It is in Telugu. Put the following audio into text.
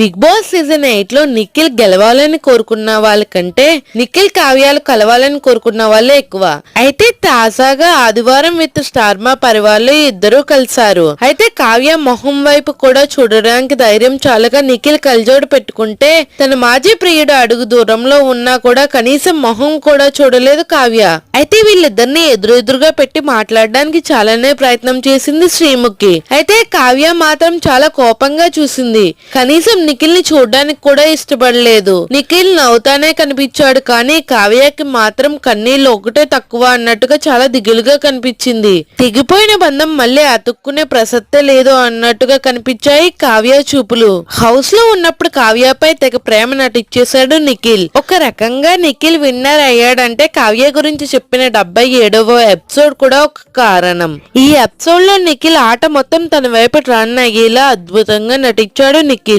బిగ్ బాస్ సీజన్ ఎయిట్లో నిఖిల్ గెలవాలని కోరుకున్న వాళ్ళకంటే నిఖిల్ కావ్యాలు కలవాలని కోరుకున్న వాళ్ళే ఎక్కువ. అయితే తాజాగా ఆదివారం విత్ స్టార్ మా పరివార్లో ఇద్దరూ కలిశారు. అయితే కావ్య మొహం వైపు కూడా చూడడానికి ధైర్యం చాలగా నిఖిల్ కలజోడు పెట్టుకుంటే తన మాజీ ప్రియుడు అడుగు దూరంలో ఉన్నా కూడా కనీసం మొహం కూడా చూడలేదు కావ్య. అయితే వీళ్ళిద్దరిని ఎదురెదురుగా పెట్టి మాట్లాడడానికి చాలానే ప్రయత్నం చేసింది శ్రీముఖి. అయితే కావ్య మాత్రం చాలా కోపంగా చూసింది. కనీసం నిఖిల్ని చూడడానికి కూడా ఇష్టపడలేదు. నిఖిల్ నవ్వుతానే కనిపించాడు కానీ కావ్యకి మాత్రం కన్నీళ్ళు ఒకటే తక్కువ అన్నట్టుగా చాలా దిగులుగా కనిపించింది. తెగిపోయిన బంధం మళ్ళీ అతుక్కునే ప్రసక్తే లేదు అన్నట్టుగా కనిపించాయి కావ్య చూపులు. హౌస్లో ఉన్నప్పుడు కావ్యపై తెగ ప్రేమ నటించేశాడు నిఖిల్. ఒక రకంగా నిఖిల్ విన్నర్ అయ్యాడంటే కావ్య గురించి చెప్పిన డెబ్బై ఏడవ ఎపిసోడ్ కూడా ఒక కారణం. ఈ ఎపిసోడ్లో నిఖిల్ ఆట మొత్తం తన వైపు రన్ అయ్యేలా అద్భుతంగా నటించాడు నిఖిల్.